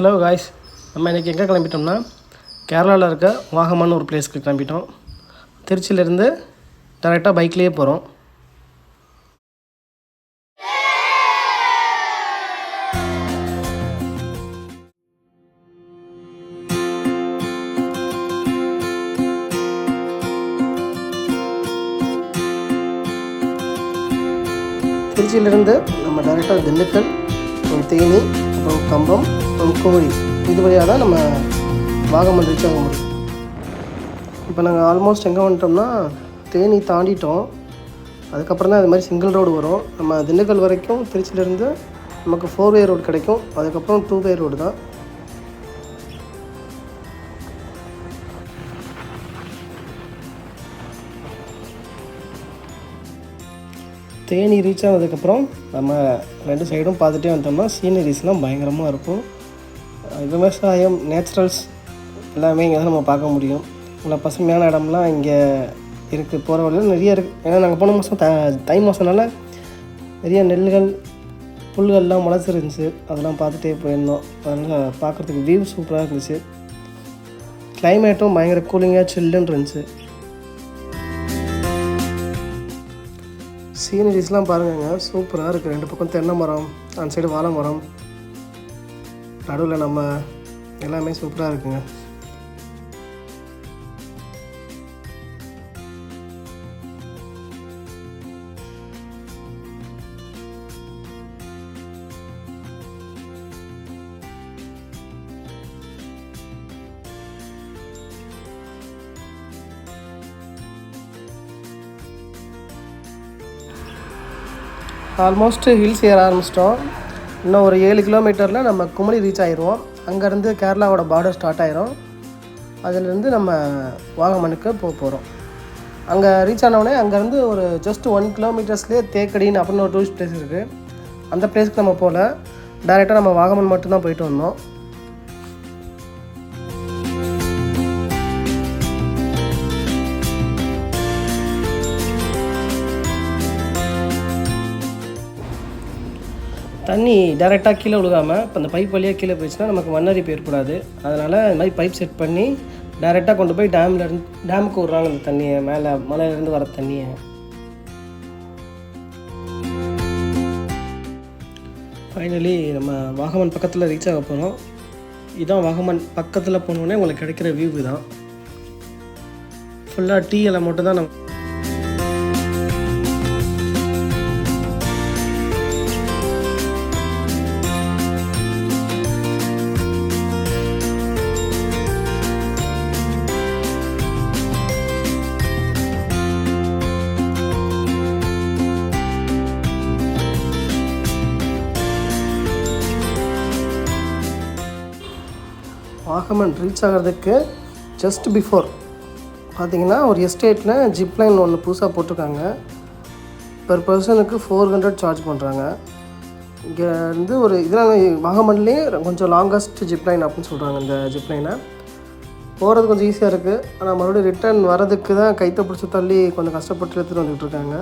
Hello guys நம்ம இன்றைக்கி எங்கே கிளம்பிட்டோம்னா கேரளாவில் இருக்க வாகமான ஒரு பிளேஸ்க்கு கிளம்பிட்டோம். திருச்சியிலேருந்து டேரெக்டாக பைக்லேயே போகிறோம் திருச்சியிலேருந்து நம்ம டேரெக்டாக திண்டுக்கல் ஒரு தேனி அப்புறம் கம்பம் அப்புறம் கோழி. இது வழியாக தான் நம்ம வாகமன் ரீச் ஆக முடியும். இப்போ நாங்கள் ஆல்மோஸ்ட் எங்கே வந்துட்டோம்னா தேனி தாண்டிட்டோம். அதுக்கப்புறம் தான் இது மாதிரி சிங்கிள் ரோடு வரும். நம்ம திண்டுக்கல் வரைக்கும் திருச்சியிலேருந்து நமக்கு ஃபோர் வே ரோடு கிடைக்கும். அதுக்கப்புறம் டூ வே ரோடு தான். தேனி ரீச் ஆனதுக்கப்புறம் நம்ம ரெண்டு சைடும் பார்த்துட்டே வந்தோம்னா சீனரிஸ்லாம் பயங்கரமாக இருக்கும். விவசாயம் நேச்சுரல்ஸ் எல்லாமே இங்கே தான் நம்ம பார்க்க முடியும். இவ்வளோ பசுமையான இடம்லாம் இங்கே இருக்குது போகிற வழியில் நிறைய இருக்குது ஏன்னா நாங்கள் போன மாதம் த தை மாதம்னால நிறைய நெல்கள் புல்கள்லாம் முளைச்சிருந்துச்சு. அதெல்லாம் பார்த்துட்டே போயிருந்தோம். அதனால் பார்க்குறதுக்கு வியூ சூப்பராக இருந்துச்சு. கிளைமேட்டும் பயங்கர கூலிங்காக சில்லுன்னு இருந்துச்சு. சீனரிஸ்லாம் பாருங்கங்க. சூப்பராக இருக்குது ரெண்டு பக்கம் தென்னை மரம் அந்த சைடு வாழை மரம். நடுவில் நம்ம எல்லாமே சூப்பராக இருக்குங்க. ஆல்மோஸ்ட் ஹில்ஸ் ஏற ஆரம்பிச்சிட்டோம். இன்னும் ஒரு ஏழு கிலோமீட்டரில் நம்ம குமளி ரீச் ஆயிடுவோம் அங்கேருந்து கேரளாவோட பார்டர் ஸ்டார்ட் ஆயிரும். அதுலேருந்து நம்ம வாகமனுக்கு போக போகிறோம் அங்கே ரீச் ஆனவுடனே அங்கேருந்து ஒரு ஜஸ்ட் ஒன் கிலோமீட்டர்ஸ்லேயே தேக்கடின்னு அப்படின்னு ஒரு டூரிஸ்ட் பிளேஸ் இருக்குது அந்த பிளேஸ்க்கு நம்ம போகல. டேரெக்டாக நம்ம வாகமன் மட்டும்தான் போயிட்டு வந்தோம். தண்ணி டேரெக்டாக கீழே விழுகாமல் இப்போ அந்த பைப் வழியாக கீழே போயிடுச்சுன்னா நமக்கு மண்ணரிப்பு ஏற்படாது. அதனால் இந்த மாதிரி பைப் செட் பண்ணி டேரெக்டாக கொண்டு போய் டேமில் இருந்து டேமுக்கு விட்றாங்க அந்த தண்ணியை மேலே மலையிலேருந்து வர தண்ணியை. ஃபைனலி நம்ம வாகமன் பக்கத்தில் ரீச் ஆக போகிறோம் இதான் வாகமன் பக்கத்தில் போனோடனே உங்களுக்கு கிடைக்கிற வியூ தான் ஃபுல்லாக டீ எல்லாம் மட்டும் தான் நம்ம வாகமன் ரீச் ஆகிறதுக்கு ஜஸ்ட் பிஃபோர் பார்த்தீங்கன்னா ஒரு எஸ்டேட்டில் ஜிப் லைன் ஒன்று புதுசாக போட்டிருக்காங்க. பெர் பர்சனுக்கு ஃபோர் ஹண்ட்ரட் சார்ஜ் பண்ணுறாங்க இங்கே வந்து ஒரு இதெல்லாம் வாகமன்லேயே கொஞ்சம் லாங்கஸ்ட் ஜிப் லைன் அப்படின்னு சொல்கிறாங்க இந்த ஜிப் லைனை போகிறது கொஞ்சம் ஈஸியாக இருக்குது ஆனால் மறுபடியும் ரிட்டர்ன் வரதுக்கு தான் கைத்தை பிடிச்சி தள்ளி கொஞ்சம் கஷ்டப்பட்டு எடுத்துகிட்டு வந்துட்டு இருக்காங்க.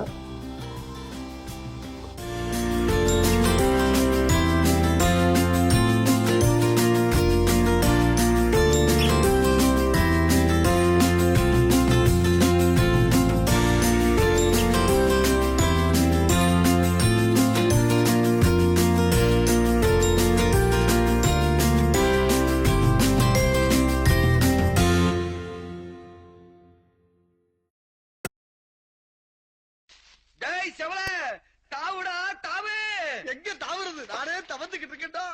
டேய் செவல தாவுடா தாவு. எங்க தாவுறது? நானே தவந்துகிட்டு இருக்கேன்டா.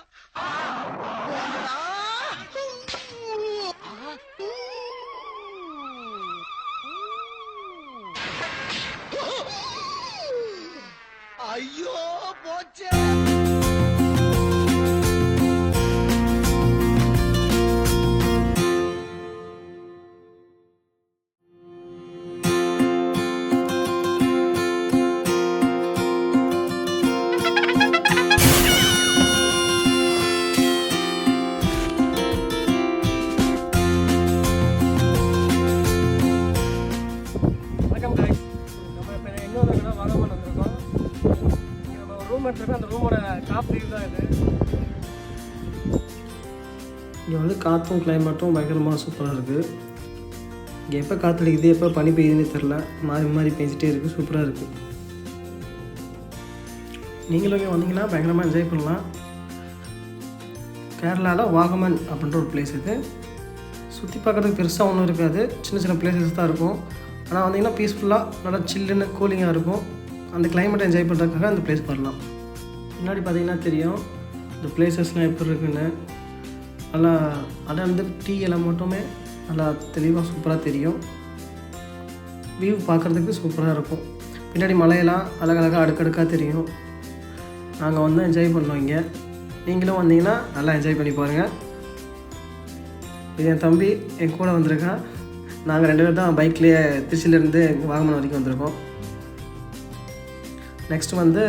ஐயோ போச்சே. இன்னொரு இடம் வந்திருக்கோம். இங்கே நம்ம ரூம் எடுத்துருக்கோம் அந்த ரூமோட டாப் வியூ தான் இது. இங்கே வந்து காற்றும் கிளைமேட்டும் பயங்கரமாக சூப்பராக இருக்குது இங்கே எப்போ காற்றடிக்குது எப்போ பனி பெய்யுதுன்னு தெரில மாறி மாறி பெஞ்சிட்டே இருக்குது சூப்பராக இருக்குது நீங்களும் இங்கே வந்தீங்கன்னா பயங்கரமாக என்ஜாய் பண்ணலாம். கேரளாவில் வாகமன் அப்படின்ற ஒரு பிளேஸ் இது. சுற்றி பார்க்குறதுக்கு பெருசாக ஒன்றும் இருக்காது. சின்ன சின்ன பிளேசஸ் தான் இருக்கும். ஆனால் வந்தீங்கன்னா பீஸ்ஃபுல்லாக நல்லா சில்லுன்னு கூலிங்காக இருக்கும். அந்த கிளைமேட்டை என்ஜாய் பண்ணுறதுக்காக அந்த பிளேஸ் வரலாம். முன்னாடி பார்த்தீங்கன்னா தெரியும் இந்த பிளேசஸ்லாம் எப்படி இருக்குன்னு. நல்லா அதை வந்து டீ எல்லாம் மட்டுமே நல்லா தெளிவாக சூப்பராக தெரியும். வியூ பார்க்குறதுக்கு சூப்பராக இருக்கும். பின்னாடி மலையெல்லாம் அழகழகாக அடுக்கடுக்காக தெரியும். நாங்கள் வந்து என்ஜாய் பண்ணோம் இங்கே. நீங்களும் வந்தீங்கன்னா நல்லா என்ஜாய் பண்ணி பாருங்கள் இது என் தம்பி என் கூட வந்திருக்கான் நாங்கள் ரெண்டு பேரும் தான் பைக்லேயே திருச்சியிலேருந்து வாகமன் வரைக்கும் வந்திருக்கோம். நெக்ஸ்ட் வந்து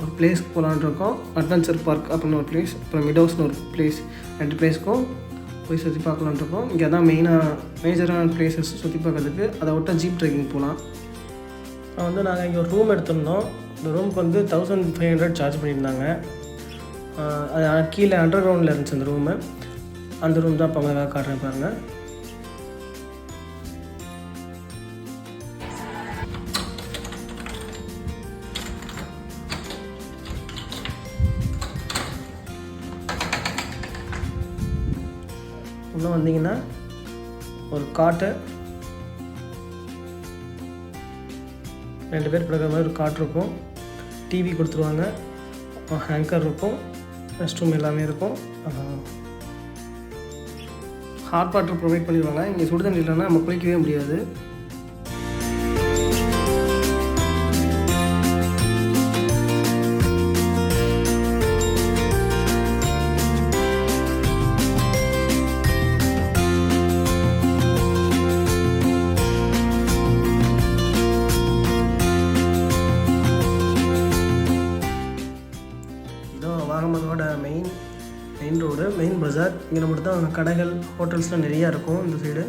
ஒரு பிளேஸ்க்கு போகலான்னு இருக்கோம். அட்வென்ச்சர் பார்க் அப்படின்னு ஒரு பிளேஸ் அப்புறம் மிடோஸ்னு ஒரு பிளேஸ் ரெண்டு பிளேஸ்க்கும் போய் சுற்றி பார்க்கலான்னு இருக்கோம். இங்கே தான் மெயினாக மேஜரான பிளேசஸ் சுற்றி பார்க்கறதுக்கு அதை விட்டால் ஜீப் ட்ரெக்கிங் போகலாம் வந்து நாங்கள் இங்கே ஒரு ரூம் எடுத்திருந்தோம். இந்த ரூமுக்கு வந்து தௌசண்ட் ஃபைவ் ஹண்ட்ரட் சார்ஜ் பண்ணியிருந்தாங்க. அது கீழே அண்டர் கிரவுண்டில் இருந்துச்சு அந்த ரூமு அந்த ரூம் தான் இப்போ உங்களுக்காக காட்டுறேன் பாருங்கள் வந்தீங்கன்னா ஒரு காட்டை ரெண்டு பேர் படுக்கிற மாதிரி ஒரு காட் இருக்கும். டிவி கொடுத்துருவாங்க. ஹேங்கர் இருக்கும். ரெஸ்ட் ரூம் எல்லாமே இருக்கும். ஹாட் வாட்டர் ப்ரொவைட் பண்ணிடுவாங்க. இங்கே சுடு தண்ணி இல்லைன்னா நம்ம குளிக்கவே முடியாது. இங்கே மட்டும் தான் கடைகள் ஹோட்டல்ஸ்லாம் நிறையா இருக்கும் இந்த சைடு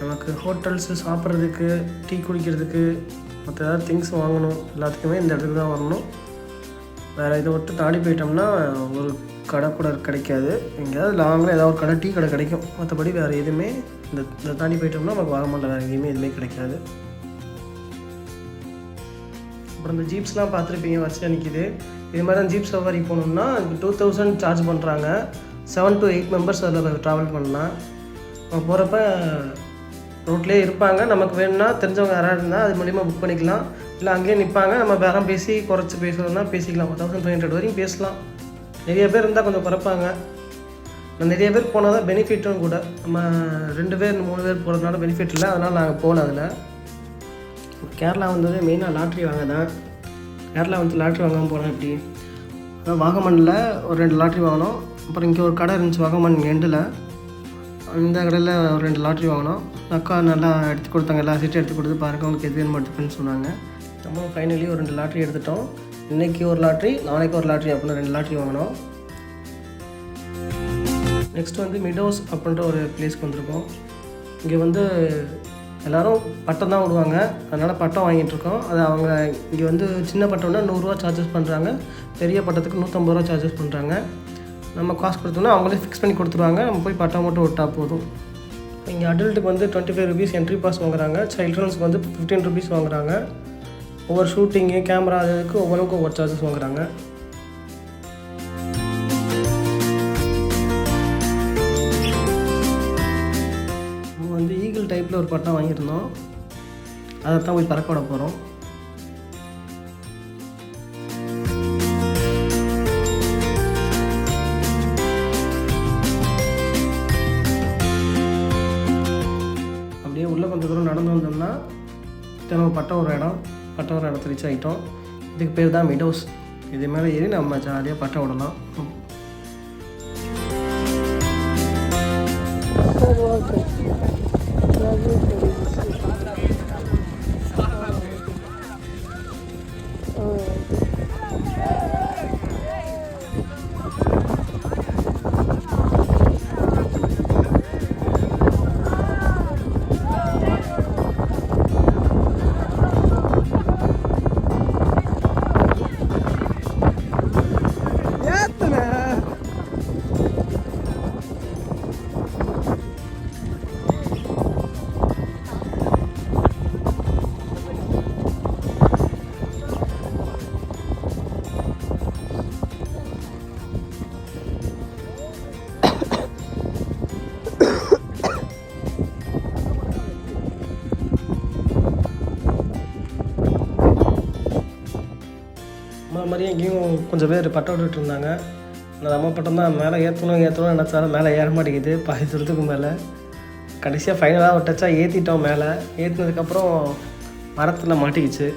நமக்கு ஹோட்டல்ஸு சாப்பிட்றதுக்கு டீ குடிக்கிறதுக்கு மற்ற ஏதாவது திங்ஸ் வாங்கணும். எல்லாத்துக்குமே இந்த இடத்துக்கு தான் வரணும். வேறு இதை விட்டு தாண்டி போயிட்டோம்னா ஒரு கடை கூட கிடைக்காது. எங்கேயாவது லாங்கில் ஏதாவது ஒரு கடை டீ கடை கிடைக்கும். மற்றபடி வேறு எதுவுமே இந்த இதை தாண்டி போயிட்டோம்னா நமக்கு வாகமனில் வேறு எங்கேயுமே எதுவுமே கிடைக்காது. அப்புறம் இந்த ஜீப்ஸ்லாம் பார்த்துருப்பீங்க வரிசையாக நிற்கிது இது மாதிரி தான் ஜீப் சவாரி போகணுன்னா டூ தௌசண்ட் சார்ஜ் பண்ணுறாங்க செவன் டு எயிட் மெம்பர்ஸ் அதில் ட்ராவல் பண்ணலாம் நம்ம போகிறப்ப ரோட்லேயே இருப்பாங்க. நமக்கு வேணும்னா தெரிஞ்சவங்க யாராவது இருந்தால் அது மூலிமா புக் பண்ணிக்கலாம். இல்லை அங்கேயே நிற்பாங்க நம்ம பேரம் பேசி குறைச்சி பேசுறதுனா பேசிக்கலாம். தௌசண்ட் ஃபைவ் ஹண்ட்ரட் வரைக்கும் பேசலாம். நிறைய பேர் இருந்தால் கொஞ்சம் குறைப்பாங்க. நான் நிறைய பேர் போனால் தான் பெனிஃபிட்டும் கூட. நம்ம ரெண்டு பேர் மூணு பேர் போகிறதுனால பெனிஃபிட் இல்லை. அதனால் நாங்கள் போகல அதில். கேரளா வந்தது மெயினாக லாட்ரி வாங்க தான். கேரளா வந்து லாட்ரி வாங்காமல் போனேன் எப்படி? அதான் வாகமனில் ஒரு ரெண்டு லாட்ரி வாங்கினோம். அப்புறம் இங்கே ஒரு கடை இருந்துச்சு வாகமன் எண்டில். அந்த கடையில் ஒரு ரெண்டு லாட்ரி வாங்கினோம். அக்கா நல்லா எடுத்து கொடுத்தாங்க எல்லா சீட்டும் எடுத்து கொடுத்து பாருங்க உங்களுக்கு எது வேணுமோ எடுத்துக்கன்னு சொன்னாங்க. நம்ம ஃபைனலி ஒரு ரெண்டு லாட்ரி எடுத்துட்டோம். இன்றைக்கி ஒரு லாட்ரி நாளைக்கு ஒரு லாட்ரி அப்படின்னு ரெண்டு லாட்ரி வாங்கினோம். நெக்ஸ்ட் வந்து மிடோஸ் அப்படின்ற ஒரு பிளேஸ்க்கு வந்திருக்கோம். இங்கே வந்து எல்லோரும் பட்டம் தான் விடுவாங்க. அதனால் பட்டம் வாங்கிட்டுருக்கோம் அது அவங்க இங்கே வந்து சின்ன பட்டம்னா நூறுரூவா சார்ஜஸ் பண்ணுறாங்க பெரிய பட்டத்துக்கு நூற்றம்பது ரூபா சார்ஜஸ் பண்ணுறாங்க நம்ம காசு கொடுத்தோம்னா அவங்களே ஃபிக்ஸ் பண்ணி கொடுத்துருவாங்க. நம்ம போய் பட்டம் மட்டும் விட்டால் போதும். இங்கே அடல்ட்டுக்கு வந்து twenty five rupees entry pass வாங்குறாங்க சில்ட்ரன்ஸ்க்கு வந்து ஃபிஃப்டீன் ருபீஸ் வாங்குறாங்க. ஒவ்வொரு ஷூட்டிங்கு கேமரா அதுக்கு ஒவ்வொருக்கும் ஒவ்வொரு சார்ஜஸ் வாங்குறாங்க. நம்ம வந்து ஈகிள் டைப்பில் ஒரு பட்டம் வாங்கியிருந்தோம். அதை தான் போய் பறக்க விட போகிறோம் நம்ம பட்ட ஒரு இடம் பட்ட ஒரு இடத்த ரீச் ஆகிட்டோம் இதுக்கு பேர் தான் மிடோஸ் இது மேலே ஏறி நம்ம ஜாலியாக பட்ட விடலாம் ஓகே. சொன்ன மாதிரியே இங்கேயும் கொஞ்சம் பேர் பட்டம் விட்டுட்டு இருந்தாங்க. ஆனால் நம்ம பட்டம் தான் மேலே ஏற்றணும் ஏற்றணும் நினச்சாலும் மேலே ஏற மாட்டேங்குது பாதி தூரத்துக்கு மேலே. கடைசியாக ஃபைனலாக ஒரு டச்சாக ஏற்றிட்டோம் மேலே. ஏற்றினதுக்கப்புறம் மரத்தில் மாட்டிக்கிச்சு.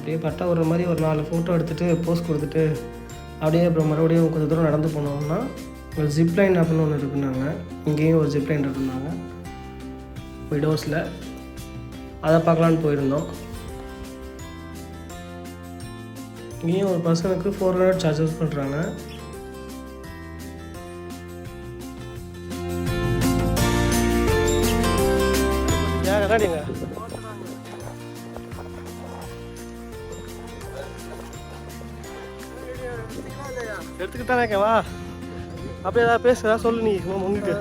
அப்படியே பட்டா ஒரு மாதிரி ஒரு நாலு ஃபோட்டோ எடுத்துகிட்டு போஸ்ட் கொடுத்துட்டு அப்படியே அப்புறம் மறுபடியும் கொஞ்சம் தூரம் நடந்து போனோம்னா ஒரு ஜிப்லைன் அப்படின்னு ஒன்று இருக்குனாங்க இங்கேயும் ஒரு ஜிப்லைன் இருக்குனாங்க விடோஸில் அதை பார்க்கலான்னு போயிருந்தோம். இங்கேயும் ஒரு பர்சனுக்கு ஃபோர் ஹண்ட்ரட் சார்ஜஸ் பண்ணுறாங்க நீங்க? எடுத்துக்கிட்டானே வா. அப்படியே ஏதாவது பேச ஏதாவது சொல்லு நீ உங்களுக்கு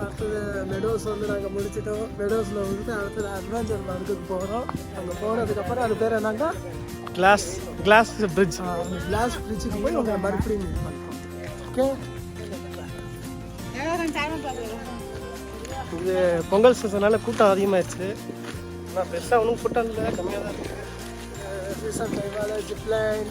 அடுத்தது மெடோஸ் வந்து நாங்கள் முடிச்சிட்டோம். மெடோஸில் வந்துட்டு அடுத்தது அட்வென்ச்சர் பார்க்குக்கு போகிறோம் அங்கே போனதுக்கப்புறம் அது பேர் என்னங்க? கிளாஸ் கிளாஸ் பிரிட்ஜ் கிளாஸ் பிரிட்ஜுக்கு போய் உங்களை மறுபடியும் மீட் பண்ணுறோம் ஓகே இது பொங்கல் சீசனால கூட்டம் அதிகமாகிடுச்சு ஆனால் பெருசாக ஒன்றும் கூட்டம் இல்லை கம்மியாக தான் இருக்குது ஜிப்லைன்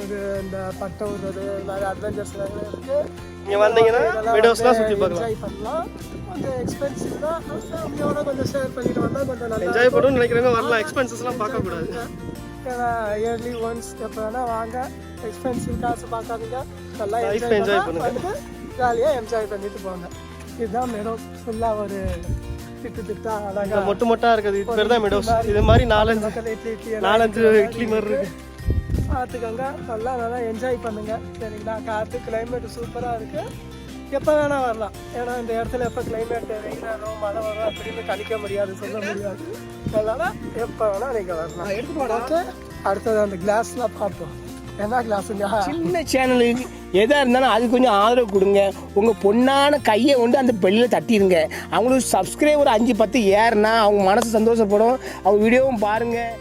ஒரு இந்த பட்டம் விடுறது நிறைய அட்வென்ச்சர்ஸ் நிறைய இருக்குது இங்கே வந்தீங்கன்னா வீடியோஸ்லாம் சுற்றி பார்க்கலாம். என்ஜாய் பண்ணலாம். கொஞ்சம் எக்ஸ்பென்சிவ் தான். ஃபேமிலியோட கொஞ்சம் ஷேர் பண்ணிட்டு வந்தால் கொஞ்சம் நல்லா என்ஜாய் பண்ணணும்னு நினைக்கிறவங்க வரலாம். எக்ஸ்பென்சஸ்லாம் பார்க்கக்கூடாது. ஏன்னா இயர்லி ஒன்ஸ் எப்போ வேணால் வாங்க. எக்ஸ்பென்சிவ் காசு பார்க்காதீங்க. நல்லா என்ஜாய் பண்ணுங்க. ஜாலியாக என்ஜாய் பண்ணிட்டு போங்க. இதுதான் மேடம் ஃபுல்லாக ஒரு மொட்டு மொட்டா இருக்குது இது பேர் தான் மிடோஸ் இது மாதிரி நாலஞ்சு எல்லாம் நாலஞ்சு இட்லி மாதிரி இருக்கு. பார்த்துக்கோங்க. நல்லா நல்லா என்ஜாய் பண்ணுங்க. சரிங்களா? காற்று கிளைமேட் சூப்பராக இருக்கு. எப்போ வேணால் வரலாம். ஏன்னா இந்த இடத்துல எப்போ கிளைமேட் வெயில் வரும் மழை வரும் அப்படின்னு கணிக்க முடியாது சொல்ல முடியாது. அதனால எப்போ வேணால் நீங்கள் வரலாம். ஓகே அடுத்தது அந்த கிளாஸ்லாம் பார்ப்போம். என்ன கிளாஸுங்க சின்ன சேனலுக்கு எதாக இருந்தாலும் அது கொஞ்சம் ஆதரவு கொடுங்க. உங்கள் பொண்ணான கையை கொண்டு அந்த பெல்லில் தட்டிடுங்க. அவங்களுக்கு சப்ஸ்கிரைபர் அஞ்சு பத்து ஏறுனா அவங்க மனசு சந்தோஷப்படும். அவங்க வீடியோவும் பாருங்கள்